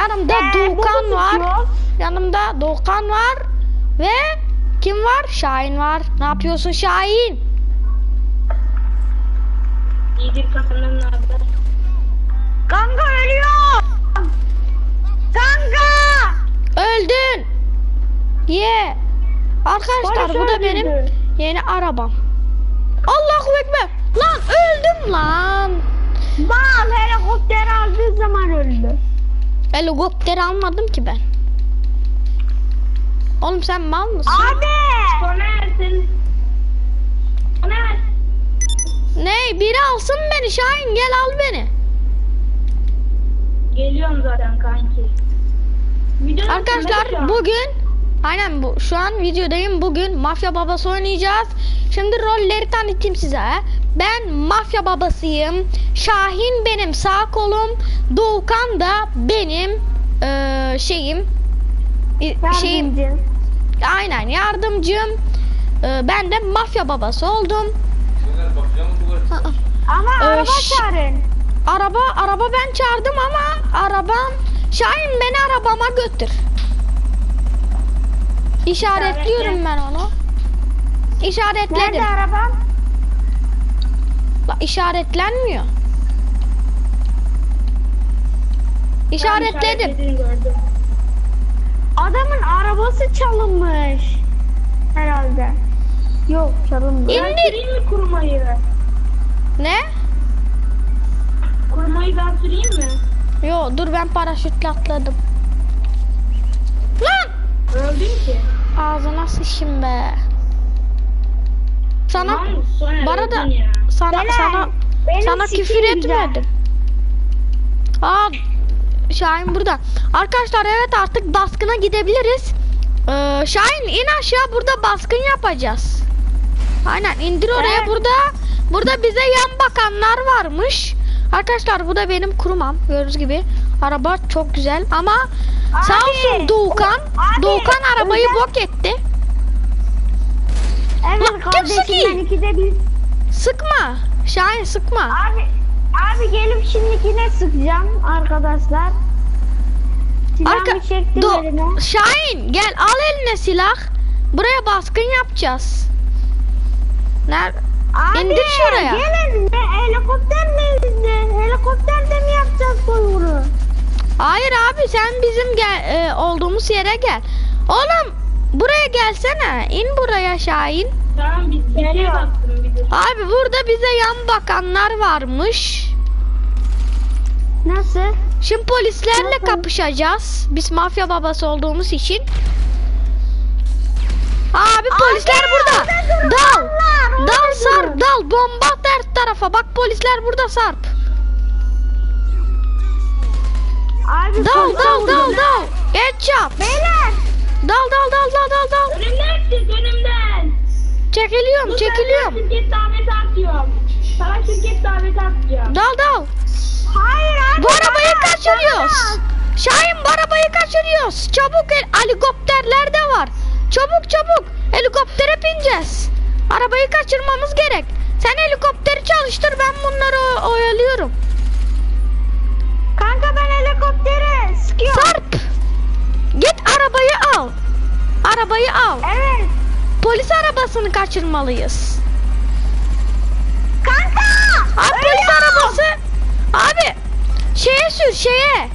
Yanımda Ee, Doğukan var. Yanımda Doğukan var. Ve kim var? Şahin var. Ne yapıyorsun Şahin? İyidir kafanın ne haber? Kanka ölüyor. Kanka. Öldün. Ye. Arkadaşlar Barış bu da benim yeni arabam. Allahu Ekber. Lan öldüm lan. Mal helikopter aldığı zaman öldü. Helikopter almadım ki ben. Oğlum sen mal mısın? Abi. Soner sen... Soner. Ne? Biri alsın beni Şahin gel al beni. Geliyorum zaten kanki. Videonun Arkadaşlar bugün aynen bu şu an videodayım. Bugün mafya babası oynayacağız. Şimdi rolleri tanıtayım size. Ben mafya babasıyım. Şahin benim sağ kolum. Doğukan da benim eee, şeyim. i- Şeyim aynen yardımcım. Eee, ben de mafya babası oldum. Ama Ee, araba çağırın. Araba araba ben çağırdım ama arabam Şahin beni arabama götür. İşaretliyorum ben onu. İşaretledim. Nerede araban? La, işaretlenmiyor. İşaretledim. Adamın arabası çalınmış. Herhalde. Yok çalınmış. İndir. mi kurmayı? Ne? Kurmayı ben süreyim mi? Yo dur ben paraşütle atladım. Lan! Öldün ki. Ağzına sıçayım be. Sana Tamam bana da ya. sana Beyler, sana benim sana küfür etmedim. Aa Şahin burada. Arkadaşlar evet artık baskına gidebiliriz. Ee, Şahin in aşağı burada baskın yapacağız. Aynen indir oraya Evet. burada. Burada bize yan bakanlar varmış. Arkadaşlar bu da benim kurumam. Gördüğünüz gibi. Araba çok güzel ama sağ Abi, olsun Doğukan. abi, Doğukan arabayı özel- bok etti. Evet Lan kardeşim ben ikide bir. Sıkma. Şahin sıkma. Abi abi gelip şimdi yine sıkacağım arkadaşlar. Silahımı Arka çektim Do- elime. Şahin gel al eline silah. Buraya baskın yapacağız. Ner Abi İndir şuraya. gelin ne helikopter mi izle? Helikopterde mi yapacağız soygunu? Hayır abi sen bizim gel e, olduğumuz yere gel. Oğlum buraya gelsene. İn buraya Şahin. Tamam şey Geliyor. baktım bir. Abi burada bize yan bakanlar varmış. Nasıl? Şimdi polislerle Nasıl? kapışacağız. Biz mafya babası olduğumuz için. Abi polisler burada. orada dur, Dal. Allah, Dal sarp dal. Bomba at her tarafa. Bak polisler burada sarp. Abi Dal dal burada. dal dal. Headshot. Beyler. Dal dal dal dal dal dal. Önümden çık önümden. Çekiliyorum çekiliyorum. sefer şirket daveti atıyorum. Sana şirket daveti atacağım. Dal dal. Hayır abi. Bu arabayı bana- kaçırıyoruz. bana- Şahin bu arabayı kaçırıyoruz. Çabuk el helikopterler de var. Çabuk çabuk helikoptere bineceğiz. Arabayı kaçırmamız gerek. Sen helikopteri çalıştır ben bunları oyalıyorum. Kanka ben helikoptere sıkıyorum. Sarp. Git arabayı al. Arabayı al. Evet. Polis arabasını kaçırmalıyız. Kanka. Abi polis arabası. Abi şeye sür şeye.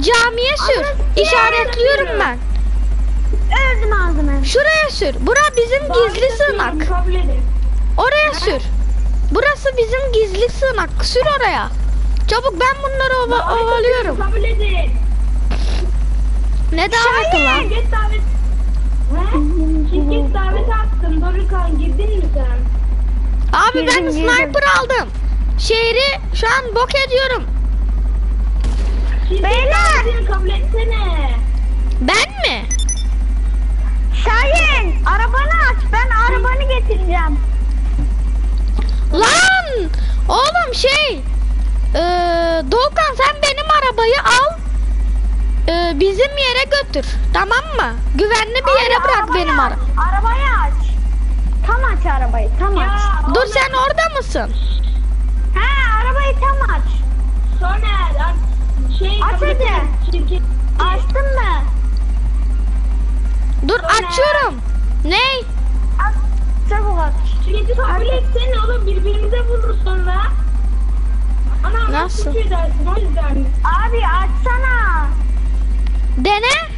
Camiye sür. İşaretliyorum ben. Öldüm ağzıma. Şuraya sür. Bura bizim gizli Daveti sığınak. Oraya sür. Burası bizim gizli sığınak. Sür oraya. Çabuk ben bunları ova- ovalıyorum. Kabul edin. Ne daveti lan? Şirket daveti. He? Şirket daveti attım. Dorukan girdin mi sen? Abi ben Girdim, girdim. sniper aldım. Şehri şu an bok ediyorum. Beyler! kabul etsene. Ben mi? Şahin arabanı aç. Ben arabanı getireceğim. Lan! Oğlum şey. Eee Doğukan sen benim arabayı al. Eee, bizim yere götür. Tamam mı? Güvenli bir yere Abi, bırak arabayı benim aç. ara. Arabayı aç. Tam aç arabayı. Tam aç. Ya Dur oğlum, sen orada mısın? He arabayı tam aç. Soner. Şey, Aç hadi. Açtın mı? Dur açıyorum. Ney? Aç. Çabuk aç. Şirketi kabul etsene oğlum birbirimize vururuz sonra. Ana Nasıl? Yüzden. Abi açsana. Dene.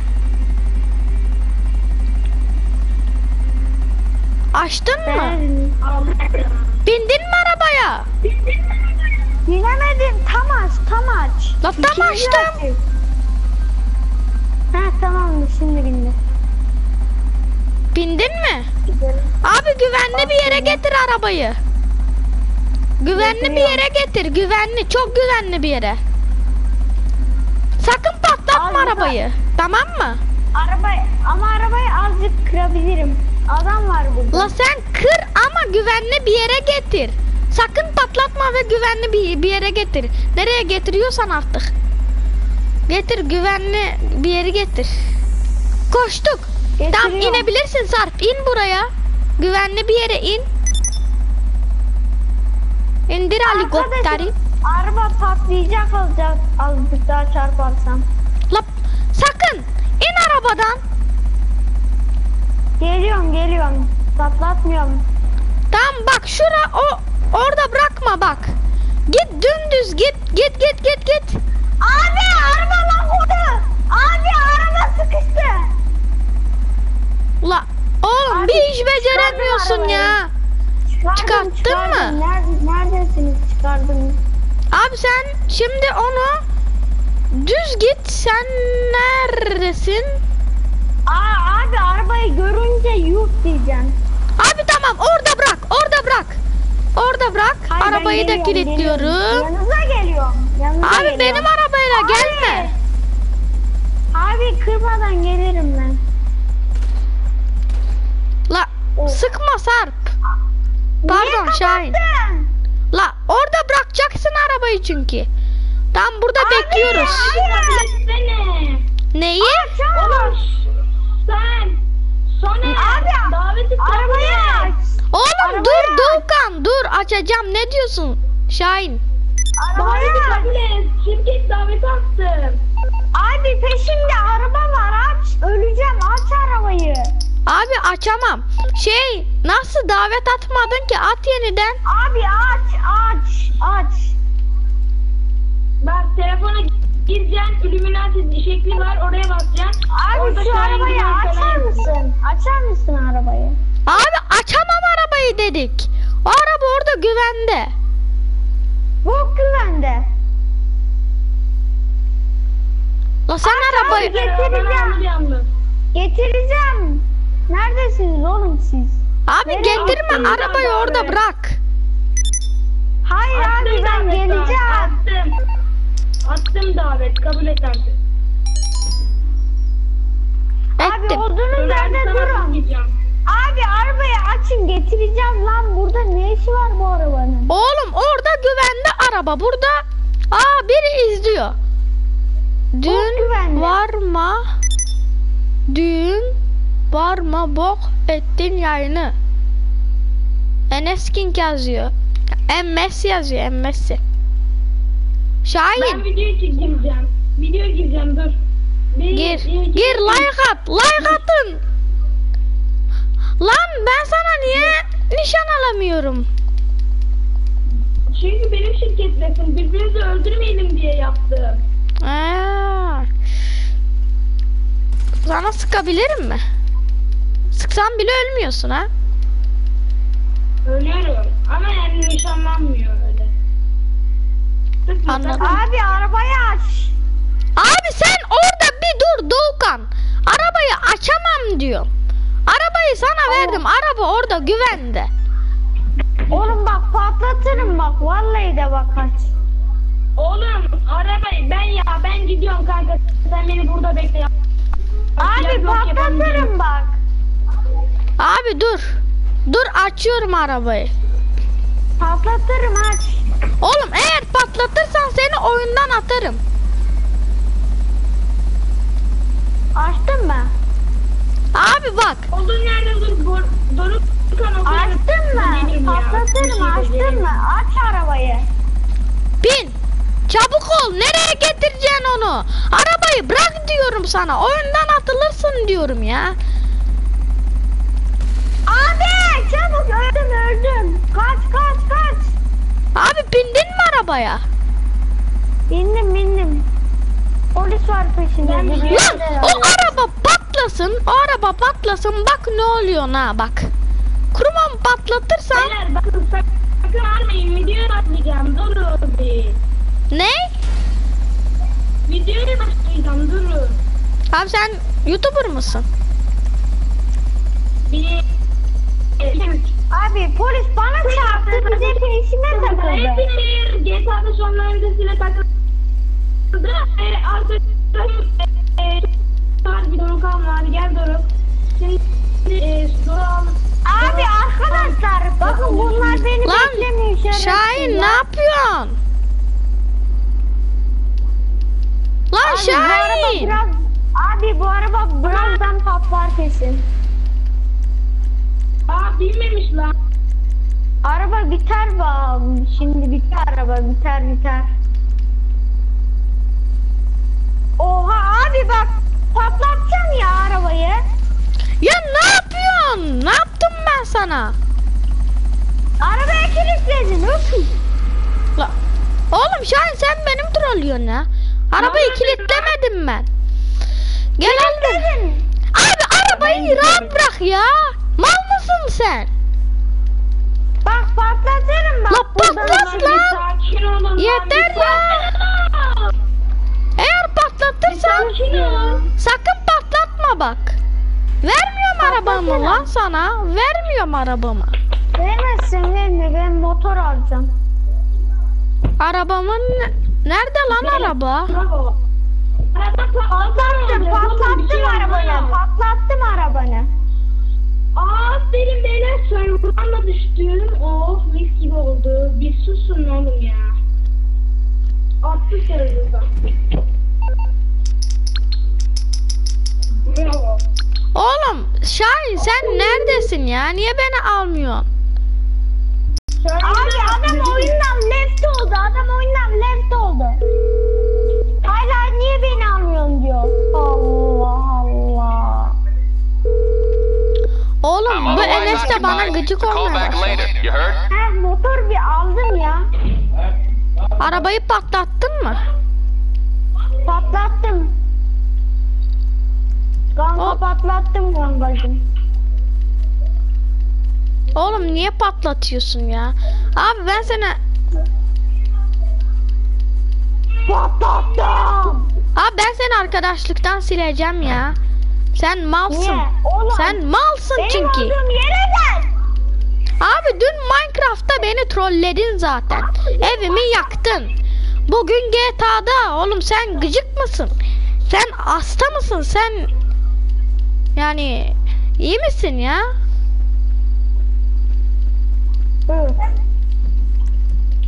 Açtın mı? Ben Allah. Bindin mi arabaya? binemedim. Tam aç. Tam aç. La tam İkinci açtım. açayım. Ha tamamdır şimdi bindi. Bindin mi? Abi güvenli bir yere getir arabayı. Güvenli bir yere getir. Güvenli. Çok güvenli bir yere. Sakın patlatma Abi, arabayı. Tamam mı? Araba ama arabayı azıcık kırabilirim. Adam var burada. La sen kır ama güvenli bir yere getir. Sakın patlatma ve güvenli bir, bir yere getir. Nereye getiriyorsan artık. Getir güvenli bir yere getir. Koştuk. Getiriyorum. inebilirsin Sarp. İn buraya. Güvenli bir yere in. İndir helikopteri. Araba patlayacak alacak azıcık daha çarparsam. Sakın in arabadan. Geliyorum geliyorum. Patlatmıyorum. Tamam bak şura o orada bırakma bak. Git dümdüz git git git git git. Abi araba lan orada. Abi araba sıkıştı. Ula oğlum Abi, bir iş beceremiyorsun ya. Çıkardım, Çıkarttın çıkardım. mı? Nerede, neredesiniz çıkardım. Abi sen şimdi onu düz git. Sen neredesin? Aa abi arabayı görünce yuh diyeceğim. Abi tamam orada bırak. Orada bırak. Orada bırak. Hayır, Arabayı da kilitliyorum. geliyorum. Yanınıza geliyorum. Yanınıza Abi geliyorum. benim arabayla Abi. gelme. Abi kırmadan gelirim ben. La Oh. sıkma Sarp. Pardon Şahin. La orada bırakacaksın arabayı çünkü. Tam burada Abi, bekliyoruz. abi. Neyi? Oğlum sen Abi, daveti Arabayı aç. Oğlum Arabayı dur. Doğukan dur açacağım. Ne diyorsun? Şahin. Arabayı kabul et. Şirket daveti attı. Abi peşimde araba var aç. Öleceğim aç arabayı. Abi açamam. Şey nasıl davet atmadın ki at yeniden. Abi aç aç aç. Bak telefona gireceksin. Illuminati şekli var. Oraya basacaksın. Abi Orada şu arabayı açar mısın? Açar mısın arabayı? Abi açamam arabayı dedik. O araba orada güvende. Bu güvende. La sen Aç arabayı... abi, getireceğim. Getireceğim. Neredesiniz oğlum siz? Abi Nereye getirme arabayı Abi. orada bırak. Hayır abi Attım ben davet, geleceğim. Attım. Attım davet. Kabul et artık. Abi Ben yerde sana durun. Abi arabayı açın getireceğim lan. Burada ne işi var bu arabanın? Oğlum orada güvende araba. Burada aa biri izliyor. Dün güvende. varma. Dün varma bok ettin yayını. Enes King yazıyor. MS yazıyor MS. Ben Şahin videoya gireceğim. Videoya gireceğim dur. Bir, gir. iki, Gir like at. Like atın. Lan ben sana niye nişan alamıyorum? Çünkü benim şirketlesin. Birbirimizi öldürmeyelim diye yaptım. Aa. Sana sıkabilirim mi? Sıksam bile ölmüyorsun ha. Ölüyorum. Ama yani nişanlanmıyor öyle. Sıkma, Anladım. Abi arabayı aç. Abi sen orada bir dur Doğukan. Arabayı açamam diyor. Arabayı sana verdim. Araba orada güvende. Oğlum bak patlatırım bak. Vallahi de bak aç. Oğlum arabayı ben ya ben gidiyorum kanka. Sen beni burada bekle. Abi patlatırım bak. Abi dur. Dur açıyorum arabayı. Patlatırım aç. Oğlum eğer patlatırsan seni oyundan atarım. Açtın mı? Abi bak. Olduğun yerde dur. Bor, Doruk. Açtın mı? Bir Patlatırım şey açtın mı? Aç arabayı. Bin. çabuk ol. Nereye getireceksin onu? Arabayı bırak diyorum sana. Oyundan atılırsın diyorum ya. Abi çabuk öldüm öldüm. Kaç kaç kaç. Abi bindin mi arabaya? Bindim bindim. Polis var peşinde. Lan o araba patlasın. O araba patlasın. Bak ne oluyor ha bak. Kurumam patlatırsan Beyler bakın sakın almayın. Videoyu başlayacağım. Durun bir. ne? Videoyu başlayacağım. Durun. Abi sen YouTuber mısın? Bir. üç. Abi polis bana çarptı bize peşime takıldı. Hepsi GTA'da şu anda öncesiyle takıldı. E, arkadaşlar e, var bir Dorukhan var. Gel Doruk. Şimdi e, Doruk al. Abi arkadaşlar bakın bunlar beni Lan beklemiyor şerefsiz Şahin ya. ne yapıyorsun? Lan Abi bu araba Şahin. biraz Abi bu araba birazdan patlar kesin. Aa bilmemiş lan. Araba biter bak. Şimdi biter araba biter biter. Oha abi bak patlatacağım ya arabayı. Ya ne yapıyorsun? Ne yaptım ben sana? Arabaya kilitledin öf. La. Oğlum Şahin sen benim trollüyorsun ya. Arabayı Vallahi kilitlemedim ben. Gel. Kilitledin. Abi arabayı rahat bırak ya. Mal mısın sen? Bak patlatırım bak. La patlat lan. Yeter ya. Eğer patlatırsan sakın patlatma bak. Vermiyorum arabamı lan sana. Vermiyorum arabamı. Vermezsin verme ben motor alacağım. Arabamın nerede lan araba? Bravo. Patlattım patlattım arabanı patlattım arabanı. Aferin beyler server'dan düştüm. Oh mis gibi oldu. Bir susun oğlum ya. Attı server'dan. Bravo. Oğlum Şahin sen neredesin ya? Niye beni almıyorsun? Abi adam oyundan left oldu adam oyundan left oldu. Hala niye beni almıyorsun diyor. Allah de bana gıcık olmaya? He motor bir aldım ya. Arabayı patlattın mı? Patlattım. Kanka O- patlattım kankacım. Oğlum niye patlatıyorsun ya? Abi ben sana Patlattım. Abi ben seni arkadaşlıktan sileceğim ya. Sen malsın. Niye? Oğlum. Sen malsın Benim çünkü. yere gel. Abi dün Minecraft'ta beni trolledin zaten. Evimi yaktın. Bugün GTA'da oğlum sen gıcık mısın? Sen hasta mısın? Sen yani iyi misin ya? Hı.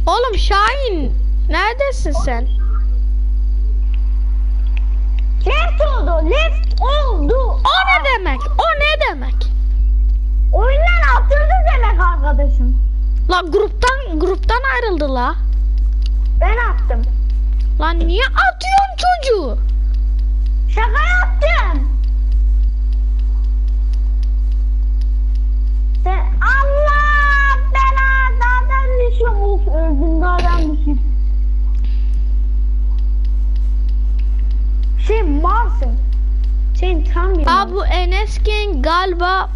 Oğlum Şahin neredesin sen? Arkadaşım. La gruptan gruptan ayrıldı la. Ben attım. Lan niye atıyorsun çocuğu? Şaka yaptım. Sen Allah bela dağdan düşüyorum. Of öldüm dağdan düşüyorum. Şey malsın. Sen tam bir Aa bu Enes Gang galiba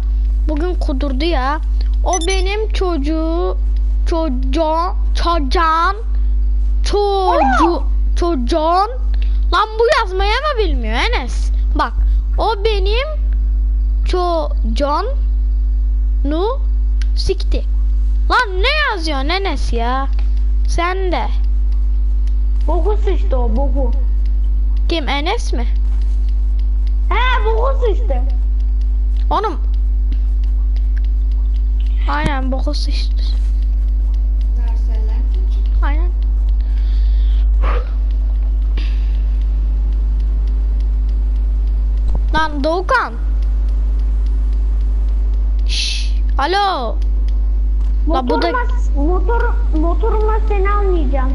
bugün kudurdu ya. O benim çocuğu çocuğun çocuğun çocuğu çocuğun lan bu yazmaya mı bilmiyor Enes? Bak o benim çocuğun nu sikti. Lan ne yazıyorsun Enes ya? Sen de. Boku sıçtı o boku. Kim Enes mi? He boku sıçtı. Oğlum. Aynen boku sıçtı. Aynen. Lan Doğukan. Şş, alo. La bu da- motor, motoruma seni almayacağım.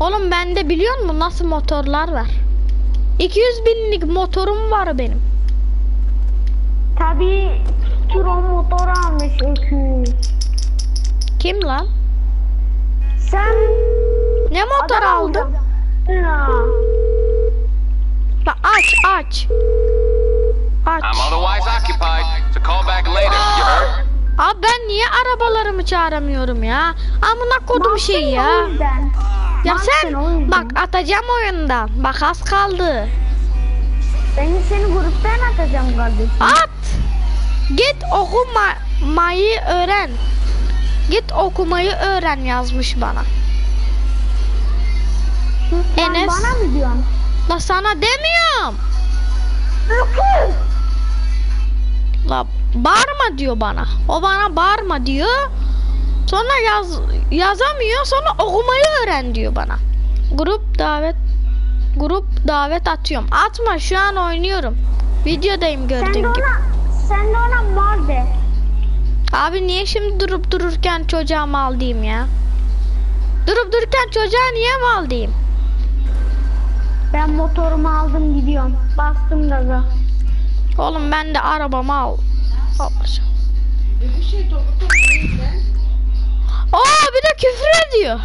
Oğlum bende biliyor musun nasıl motorlar var? 200 binlik motorum var benim. Tabii Tron motor almış öküz. Kim lan? Sen Ne motor adam aldın? Ya. Bak aç aç. Aç. I'm otherwise occupied, so call back later. You heard? Abi ben niye arabalarımı çağıramıyorum ya? Amına kodum şey ya. Ya sen bak atacağım oyundan. Bak az kaldı. Ben seni gruptan atacağım kardeşim. At. Git okumayı öğren. Git okumayı öğren yazmış bana. Sen Enes. bana mı diyorsun? La sana demiyorum. Öküz. La bağırma diyor bana. O bana bağırma diyor. Sonra yaz yazamıyor. Sonra okumayı öğren diyor bana. Grup davet grup davet atıyorum. Atma şu an oynuyorum. Videodayım gördüğün gibi. ona, sen de ona mal de. Abi niye şimdi durup dururken çocuğa mal diyeyim ya? Durup dururken çocuğa niye mal diyeyim? Ben motorumu aldım gidiyorum. Bastım gaza. Oğlum ben de arabamı al. alacağım. Bir şey topu ben. Aa bir de küfür ediyor.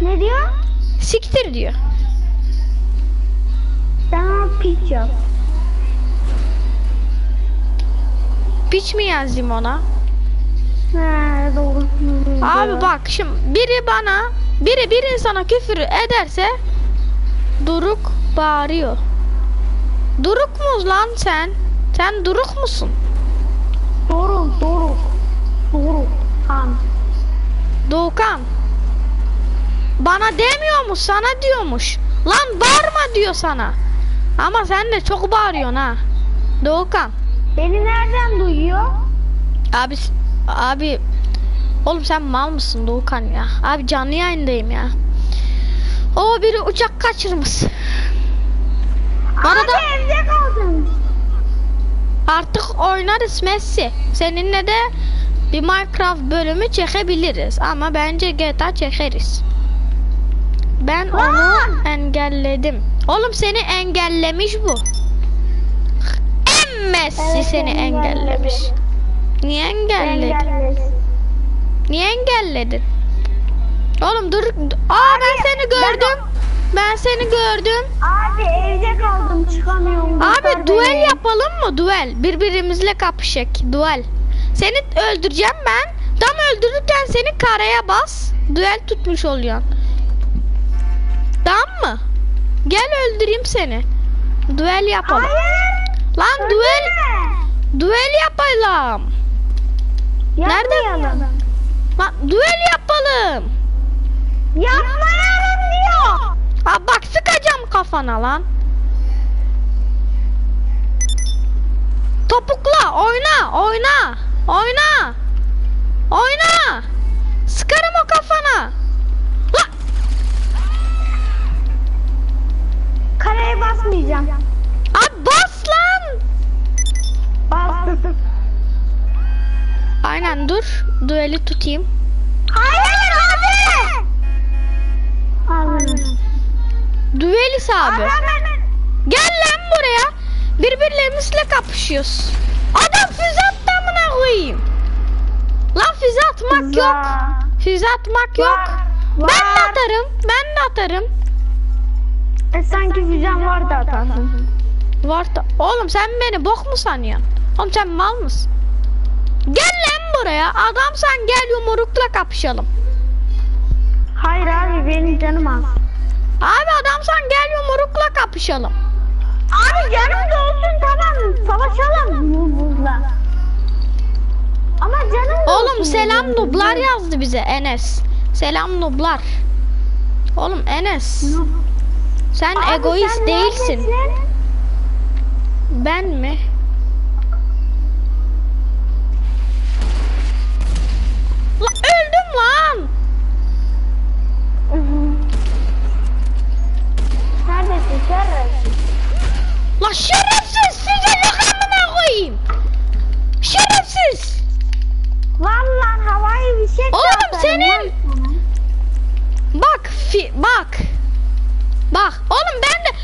Ne diyor? Siktir diyor. Ona piç yap. Piç mi yazayım ona? He doğru. Abi bak şimdi biri bana biri bir insana küfür ederse Duruk bağırıyor. Duruk mu lan sen? Sen duruk musun? Doğru doğru. Doğru. Han. Doğukan. Bana demiyormuş sana diyormuş. Lan bağırma diyor sana. Ama sen de çok bağırıyorsun ha. Doğukan. Beni nereden duyuyor? Abi abi oğlum sen mal mısın Doğukan ya? Abi canlı yayındayım ya. O biri uçak kaçırmış. Bana Abi da evde kaldım. artık oynarız Messi. Seninle de bir Minecraft bölümü çekebiliriz ama bence GTA çekeriz. Ben onu engelledim. Oğlum seni engellemiş bu. Messi Evet, seni engellemiş. Niye engelledin? Niye engelledin? Oğlum dur. Aa ben seni gördüm. Ben seni gördüm. Abi evde kaldım çıkamıyorum. Abi duel beni. yapalım mı? Duel. Birbirimizle kapışak. Duel. Seni öldüreceğim ben. Tam öldürürken seni karaya bas. Duel tutmuş oluyorsun. Tamam mı? Gel öldüreyim seni. Duel yapalım. Hayır. Lan duel Öldürme. duel yapalım. Nerede? Lan duel yapalım. Yapmayalım diyor. Ha bak sıkacağım kafana lan. Topukla oyna oyna oyna oyna sıkarım o kafana. La Kareye basmayacağım. Abi bas lan. Bastım. Aynen dur dueli tutayım. Hayır abi. Duelis abi. Abi. Gel lan buraya. Birbirlerimizle kapışıyoruz. Adam füze attı amına koyayım. Lan füze atmak yok. Füze atmak yok. Var. Ben de atarım. Ben de atarım. E, sanki füzen vardı atarsın. Var da. Oğlum sen beni bok mu sanıyorsun? Oğlum sen mal mısın? Gel lan buraya. Adamsan gel yumrukla kapışalım. Hayır abi benim canım az. Abi adamsan gel yumrukla kapışalım. Abi canım da olsun tamam savaşalım buzla. Ama canım da Oğlum olsun selam nublar yazdı bize Enes. Selam nublar. Oğlum Enes. Sen Abi egoist sen değilsin. neredesin? Ben mi? La öldüm lan. Neredesin şerefsiz? La şerefsiz size yok amına koyayım. Şerefsiz. Vallahi havai bir şey Oğlum senin- bak oğlum ben de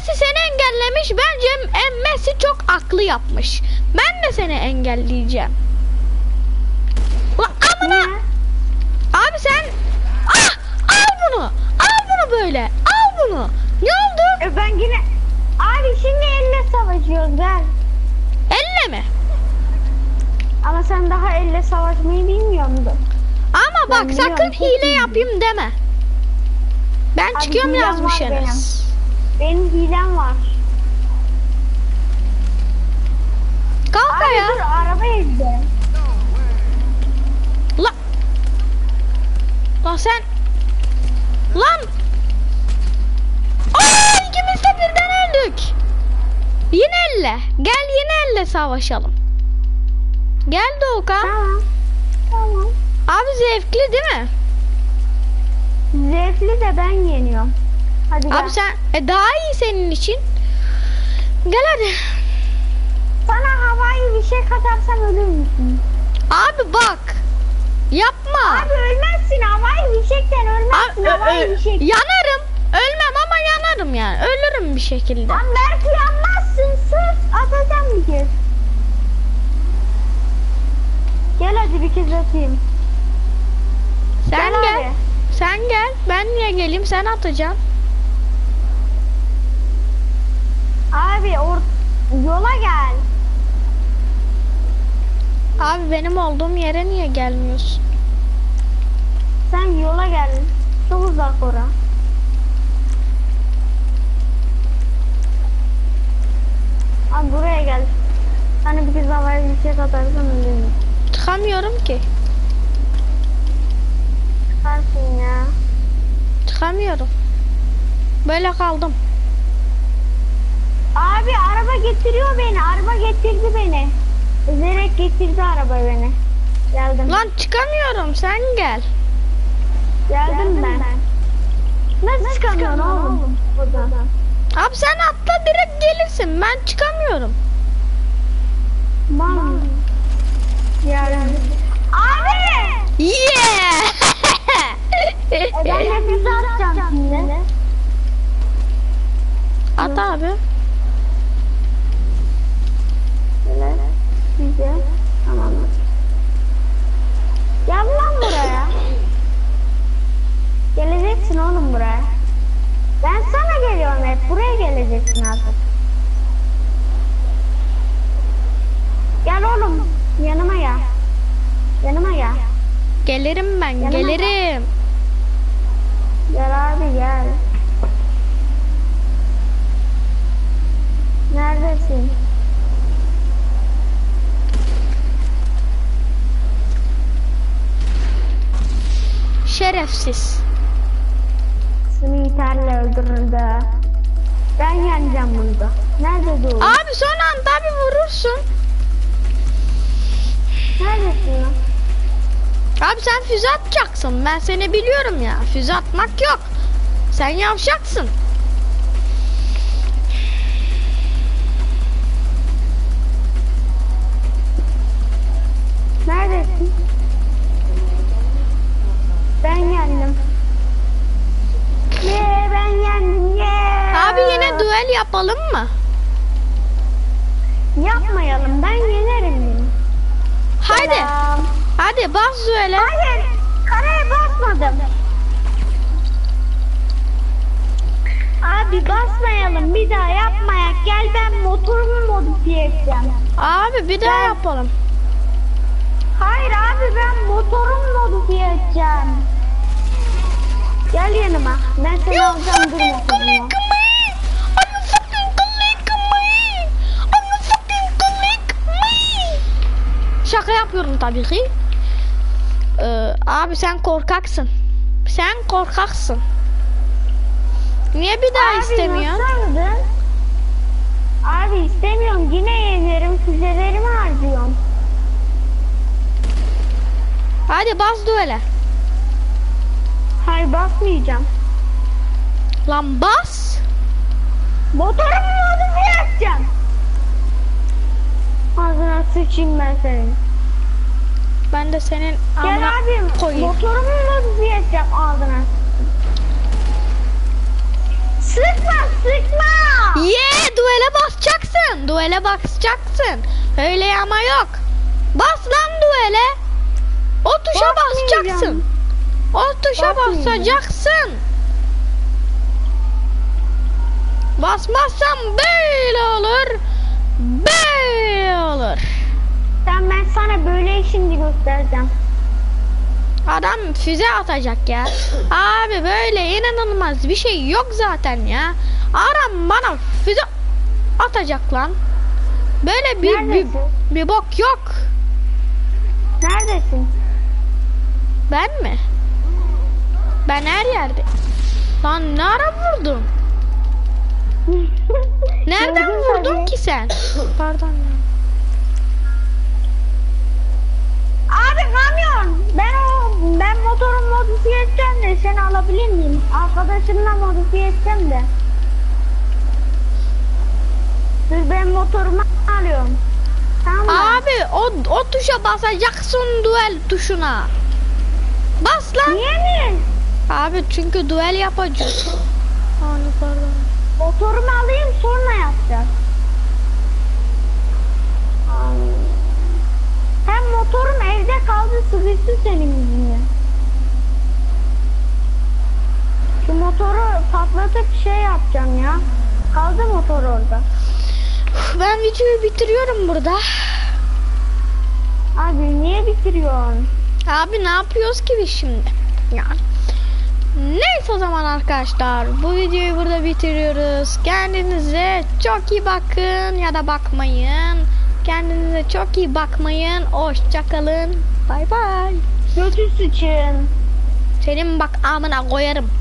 emmesi seni engellemiş. Bence emmesi çok aklı yapmış. Ben de seni engelleyeceğim. Ulan amına. Abi sen ah al bunu. Al bunu böyle. Al bunu. Ne oldu? E ben yine... Abi şimdi elle savaşıyoruz gel. Elle mi? Ama sen daha elle savaşmayı bilmiyor musun? Ama bak Ben sakın biliyorum, çok hile yapayım deme. Ben Abi çıkıyorum yazmış. Enes. Benim hilem var. Kalk Abi ya. dur arabaya gidelim. La. Lan sen. Lan. Aa ikimiz de birden öldük. Yine elle. Gel yine elle savaşalım. Gel Doğukan. Tamam. Tamam. Abi zevkli değil mi? Zevkli de ben yeniyorum. Hadi gel. Abi sen e, daha iyi senin için. Gel hadi. Sana havai bir şey katarsam ölür müsün? Abi bak. Yapma. Abi ölmezsin havai bir şeyden ölmezsin Abi, havai bir şey. yanarım. Ölmem ama yanarım yani. Ölürüm bir şekilde. Lan belki yanmazsın sus atacağım bir kez. Gel hadi bir kez atayım. Sen Gel gel. Sen gel. Ben niye geleyim? Sen atacaksın. Abi or yola gel. Abi benim olduğum yere niye gelmiyorsun? Sen yola gel. Çok uzak ora. Abi buraya gel. Sana bir kez havaya bir şey katarsam ölürüm. Çıkamıyorum ki. Çıkarsın ya. Çıkamıyorum. Böyle kaldım. Abi araba getiriyor beni. Araba getirdi beni. Ezerek getirdi araba beni. Geldim. Lan çıkamıyorum. Sen gel. Geldim, ben. Nasıl çıkamıyorsun oğlum? Buradan. Abi sen atla direkt gelirsin. Ben çıkamıyorum. Mal. Geldim. Abi! Yeah! E ben de füze atacağım şimdi. At abi. Füze. Tamam. Gel lan buraya. Geleceksin oğlum buraya. Ben sana geliyorum hep. Buraya geleceksin artık. Gel oğlum. Yanıma gel. Yanıma gel. Gelirim ben. Yanıma Gelirim. Gel abi gel. Neredesin? Şerefsiz. Seni iterle öldürürdü. Ben yeneceğim burada. Nerede Doğu? Abi son anda bir vurursun. Neredesin lan? Abi sen füze atacaksın. Ben seni biliyorum ya. Füze atmak yok. Sen yavşaksın. Neredesin? Ben yendim. Ye ben yendim ye. Abi yine duel yapalım mı? Yapmayalım ben yenerim beni. Haydi. Selam. Hadi bas duele. Hayır karaya basmadım. Abi basmayalım bir daha yapmayak. Gel ben motorumu modifiye edeceğim. Abi bir daha Ben- yapalım. Hayır abi ben motorumu modifiye edeceğim. Gel yanıma. Ben seni alacağım dur Şaka yapıyorum tabii ki. Ee, abi sen korkaksın. Sen korkaksın. Niye bir daha Abi istemiyorsun? nasıldı? Abi istemiyorum. Yine yenerim. Füzelerimi harcıyorum. Hadi bas duele. Hayır basmayacağım. Lan bas. Motorumu modifiye edeceğim. Ağzına sıçayım ben senin. Ben de senin Gel amına abim. koyayım. Motorumu modifiye edeceğim ağzına. sıkma. Ye duele basacaksın. Duele basacaksın. Öyle ama yok. Bas lan duele. O tuşa Basmayacağım. basacaksın. O tuşa Basmayacağım. basacaksın. Basmazsan böyle olur. Böyle olur. Sen ben sana böyle şimdi göstereceğim. Adam füze atacak ya. Abi böyle inanılmaz bir şey yok zaten ya. Adam bana füze atacak lan. Böyle bir, bir, Neredesin? bir bok yok. Neredesin? Ben mi? Ben her yerde. Lan ne ara vurdun? Nereden vurdun ki sen? Pardon ya. Abi kamyon. Ben o ben motorum modifiye edeceğim de seni alabilir miyim? Arkadaşımla modifiye edeceğim de. Dur ben motorumu alıyorum. Tamam mı? Abi o, o tuşa basacaksın duel tuşuna. Bas lan. Niye mi? Abi çünkü duel yapacağız. Hani pardon. Motorumu alayım sonra yapacağız. Hem motorum evde kaldı sıkıştı senin yüzünden. Şu motoru patlatıp şey yapacağım ya. Kaldı motor orada. Ben videoyu bitiriyorum burada. Abi niye bitiriyorsun? Abi ne yapıyoruz ki biz şimdi? Yani. Neyse o zaman arkadaşlar bu videoyu burada bitiriyoruz. Kendinize çok iyi bakın ya da bakmayın. Kendinize çok iyi bakmayın. Hoşçakalın. Bay bay. Götü sıçın. Senin bak amına koyarım.